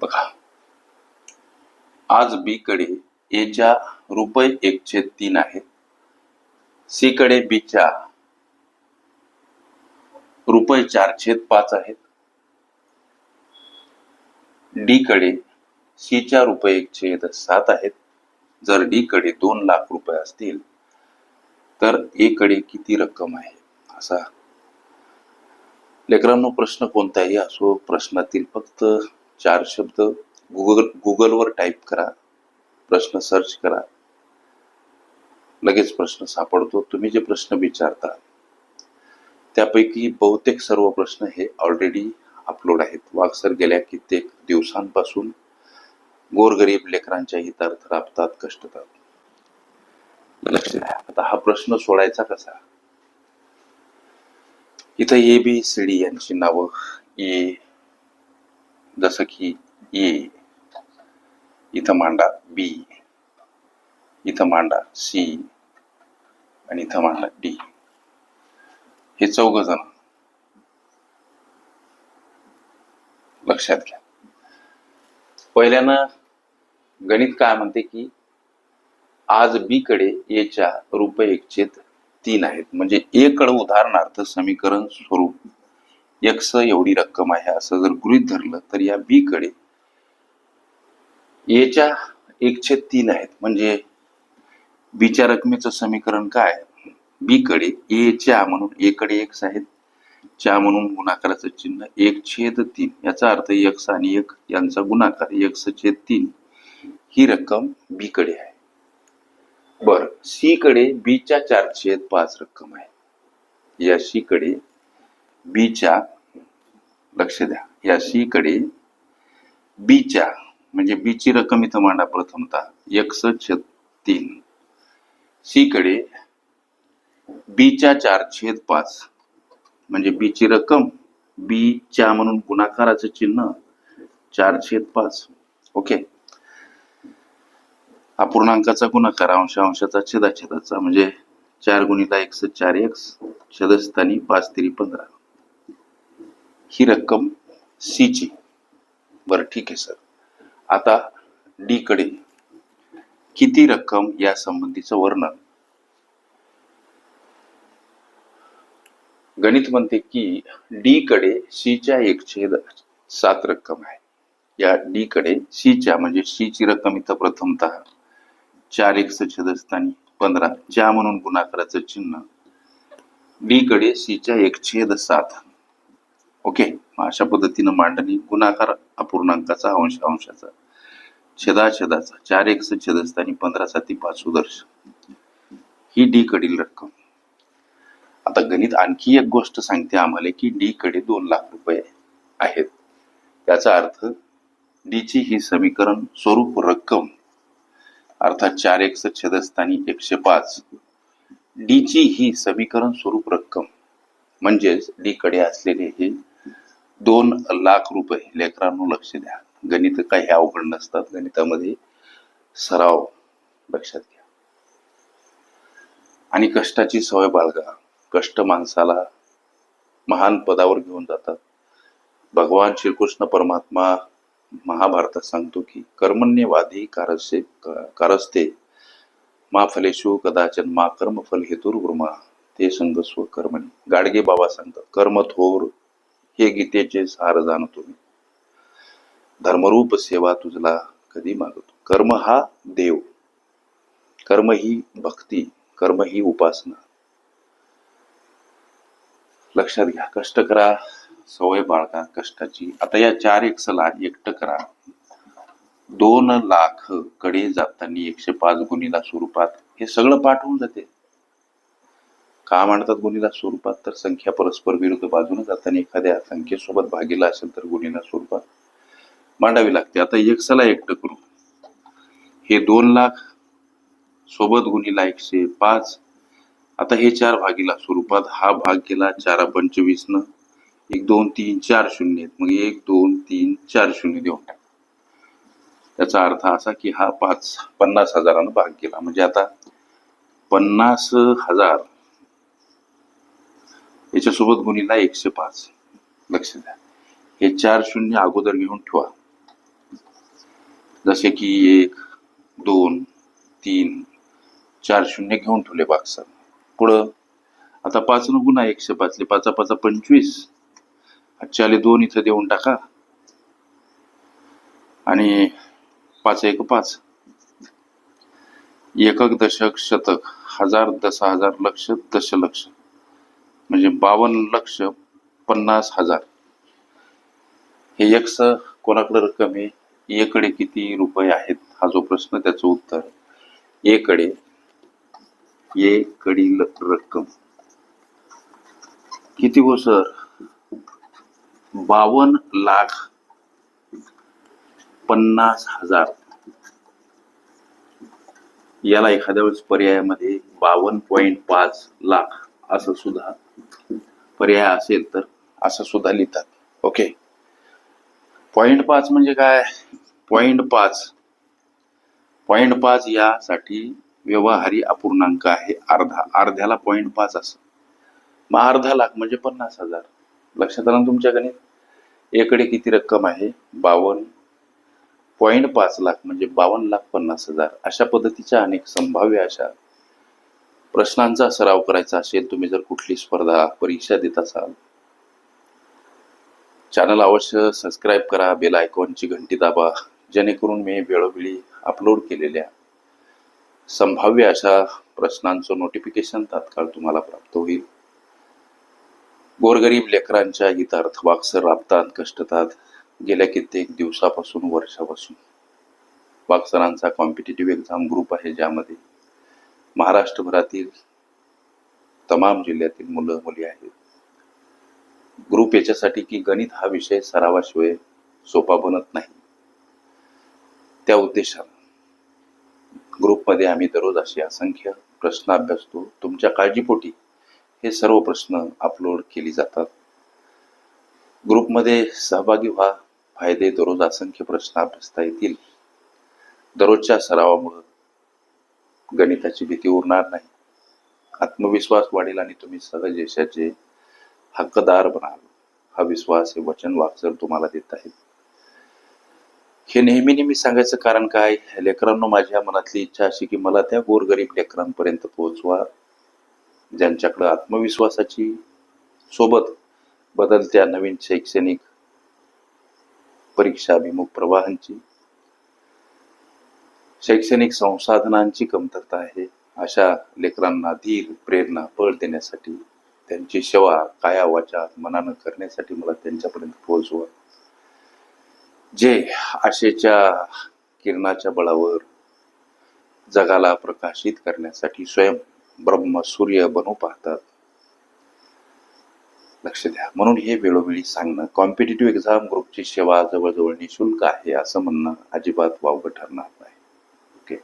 बघा. आज बी कडे एच्या रुपये एकशे तीन आहेत सी कडे बीच्या रुपये चारशे पाच आहेत. डी कडे सीच्या रुपये एकशे सात आहेत. जर डी कडे दोन लाख रुपये असतील तर ए कडे किती रक्कम आहे? असा. लेकरांनो प्रश्न कोणताही असो प्रश्नातील फक्त चार शब्द गुगल गुगलवर टाईप करा. प्रश्न सर्च करा. लगेच प्रश्न सापडतो. तुम्ही जे प्रश्न विचारता त्यापैकी बहुतेक सर्व प्रश्न हे ऑलरेडी अपलोड आहेत. वागसर गेल्या कित्येक दिवसांपासून गोरगरीब लेकरांच्या हितार्थ राबतात कष्टतात. लक्ष द्या. आता हा प्रश्न सोडायचा कसा? इथं ए बी सी डी यांची नावं. ए जसं की ए इथं मांडा बी इथं मांडा सी आणि इथं मांडा डी. हे चौघ जण. लक्षात घ्या. पहिल्यानं गणित काय म्हणते की आज बी कडे एच्या रुपये एकशेत तीन आहेत. म्हणजे ए कडे उदाहरणार्थ समीकरण स्वरूप. एक्स एवढी रक्कम आहे. असं जर गृहित धरलं तर या बी कडे एच्या एकशे तीन आहेत. म्हणजे बीच्या रकमेचं समीकरण काय बी कडे ए च्या म्हणून ए कडे एक्स आहेत. च्या म्हणून गुणाकाराचं चिन्ह एक छेद तीन. याचा अर्थ एक्स आणि एक यांचा गुणाकार एक्स छेद तीन. ही रक्कम बी कडे आहे. बर. सी कडे बीच्या चार छेद पाच रक्कम आहे. या सी कडे बीच्या लक्ष द्या. या सी कडे बीच्या म्हणजे बीची रक्कम इथं मांडा प्रथमतः. एकसष्ट छेद तीन. सी कडे बीच्या चार छेद पाच. म्हणजे बीची रक्कम बी च्या म्हणून गुणाकाराचं चिन्ह चार छेद पाच. ओके? अपूर्णांकाचा गुणाकार अंश अंशाचा छेदा छेदाचा म्हणजे चार गुणिला एकसष्ट चार एक्स छेदस्थानी पाच तरी पंधरा. ही रक्कम सी ची. बरं ठीक आहे सर आता डी कडे किती रक्कम या संबंधीचं वर्णन? गणित म्हणते की डी कडे सी च्या एक छेद सात रक्कम आहे. या डी कडे सी च्या म्हणजे सी ची रक्कम इथं प्रथमतः चार एक छेदस्थानी पंधरा ज्या म्हणून गुणाकाराचं चिन्ह. डी कडे सी च्या एक छेद सात. ओके. मग अशा पद्धतीनं मांडणी गुणाकार अपूर्णांकाचा अंश अंशाचा छेदा छेदाचा चार एक छेदस्थानी पंधरा साती पाच उदर्श ही डी कडील रक्कम. आता गणित आणखी एक गोष्ट सांगते आम्हाला की डी कडे दोन लाख रुपये आहेत. त्याचा अर्थ डी ची ही समीकरण स्वरूप रक्कम अर्थात चार एक छेदस्थानी एकशे पाच डी ची ही समीकरण स्वरूप रक्कम म्हणजेच डी कडे असलेले हे दोन लाख रुपये लेकरांनो लक्ष द्या. गणित काही अवघड नसतात. गणितामध्ये सराव लक्षात घ्या. आणि कष्टाची सवय बाळगा. कष्ट माणसाला महान पदावर घेऊन जातात. भगवान श्रीकृष्ण परमात्मा महाभारतात सांगतो की कर्मण्यवादी कारस्य कारस्ते मा फलेशु कदाचन मा कर्मफल हेतुर्गुर्मा ते संग स्वकर्मणी गाडगे बाबा सांगतात कर्म थोर हे गीतेचे सार जाणतो मी. धर्मरूप सेवा तुझला कधी मागतो? कर्म हा देव. कर्म ही भक्ती कर्म ही उपासना. लक्षात घ्या कष्ट करा सवय बाळगा कष्टाची. आता या चार एक्सला एकटं करा. दोन लाखकडे जाताना एकशे पाच गुणीला स्वरूपात हे सगळं पाठवून जाते. का म्हणतात गुणीला? स्वरूपात तर संख्या परस्पर विरुद्ध बाजूने जाताना एखाद्या संख्येसोबत भागीला असेल तर गुणीला स्वरूपात मांडावी लागते. आता एक्सला एकटं करू. हे दोन लाख सोबत गुणीला एकशे पाच. आता हे चार भागीला स्वरूपात. हा भाग केला चार पंचवीस न एक दोन तीन चार शून्य आहेत. मग एक दोन तीन चार शून्य देऊन. टाक त्याचा अर्थ असा की हा पाच पन्नास हजारानं भाग केला म्हणजे आता पन्नास हजार याच्यासोबत गुणीला एकशे पाच. लक्ष द्या. हे चार शून्य अगोदर घेऊन ठेवा. जसे की एक दोन तीन चार शून्य घेऊन ठेवले बाक्सात. पुढं? आता पाच न गुन्हा एकशे पाचले पाचा पाचा पंचवीस. आजच्याले दोन इथं देऊन टाका. आणि पाच एक पाच. एकक दशक शतक. हजार दस हजार लक्ष दशलक्ष. म्हणजे बावन्न लक्ष पन्नास हजार. हे एक्स कोणाकडे रक्कम आहे? एकडे किती रुपये आहेत? हा जो प्रश्न त्याचं उत्तर एकडे ये रक्कम. किती हो सर? बावन्न लाख पन्नास हजार. याला एखाद्या वेळेस पर्यायामध्ये बावन्न पॉईंट पाच लाख असं सुद्धा पर्याय असेल तर असं सुद्धा लिहितात. ओके पॉइंट पाच म्हणजे काय? पॉइंट पाच. पॉइंट पाच यासाठी व्यवहारी अपूर्णांक आहे अर्धा. अर्ध्याला पॉइंट पाच असं. मग अर्धा लाख म्हणजे पन्नास हजार. लक्षात आलं तुमच्याकडे? तुमच्या गणित एकडे किती रक्कम आहे? बावन्न. पॉईंट पाच लाख म्हणजे बावन्न लाख पन्नास हजार. अशा पद्धतीच्या अनेक संभाव्य अशा प्रश्नांचा सराव करायचा असेल तुम्ही जर कुठली स्पर्धा परीक्षा देत असाल चॅनल अवश्य सबस्क्राईब करा बेल आयकॉनची घंटी दाबा जेणेकरून मी वेळोवेळी अपलोड केलेल्या संभाव्य अशा प्रश्नांचं नोटिफिकेशन तात्काळ तुम्हाला प्राप्त होईल. गोरगरीब लेकरांच्या हितार्थ वाक्सर राबतात कष्टतात गेल्या कित्येक दिवसापासून वर्षापासून. वाक्सरांचा कॉम्पिटेटिव्ह एक्झाम ग्रुप आहे ज्यामध्ये महाराष्ट्रभरातील तमाम जिल्ह्यातील मुलं मुली आहेत. ग्रुप याच्यासाठी की गणित हा विषय सरावाशिवाय सोपा बनत नाही. त्या उद्देशानं ग्रुपमध्ये आम्ही दररोज असे असंख्य प्रश्न अभ्यासतो. तुमच्या काळजीपोटी हे सर्व प्रश्न अपलोड केली जातात. ग्रुपमध्ये सहभागी व्हा. फायदे दररोज असंख्य प्रश्न अभ्यासता येतील. दररोजच्या सरावामुळं गणिताची भीती उरणार नाही. आत्मविश्वास वाढेल आणि तुम्ही सहज यशाचे हक्कदार बनाल. हा विश्वास हे वचन वाक्सर तुम्हाला देत आहेत हे नेहमी नेहमी सांगायचं कारण काय? लेकरांनो माझ्या मनातली इच्छा अशी की मला त्या गोरगरीब लेकरांपर्यंत पोहोचवा ज्यांच्याकडे आत्मविश्वासाची सोबत बदलत्या नवीन शैक्षणिक परीक्षाभिमुख प्रवाहांची शैक्षणिक संसाधनांची कमतरता आहे. अशा लेकरांना धीर प्रेरणा बळ देण्यासाठी त्यांची सेवा काया वाचा मनानं करण्यासाठी मला त्यांच्यापर्यंत पोहोचवा. जे आशेच्या किरणाच्या बळावर जगाला प्रकाशित करण्यासाठी स्वयं ब्रह्म सूर्य बनू पाहतात. लक्ष द्या. म्हणून हे वेळोवेळी सांगणं कॉम्पिटेटिव्ह एक्झाम ग्रुपची सेवा जवळजवळ निशुल्क आहे असं म्हणणं अजिबात वावगं ठरणार नाही ओके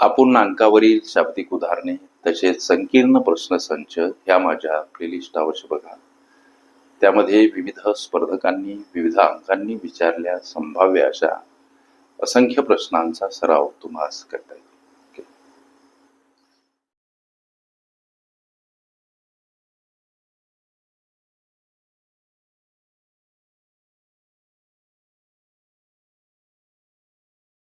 अपूर्णांकावरील शाब्दिक उदाहरणे तसेच संकीर्ण प्रश्नसंच ह्या माझ्या प्लेलिस्ट अवश्य बघा. त्यामध्ये विविध स्पर्धकांनी विविध अंकांनी विचारल्या संभाव्य अशा असंख्य प्रश्नांचा सराव तुम्हाला करता येईल.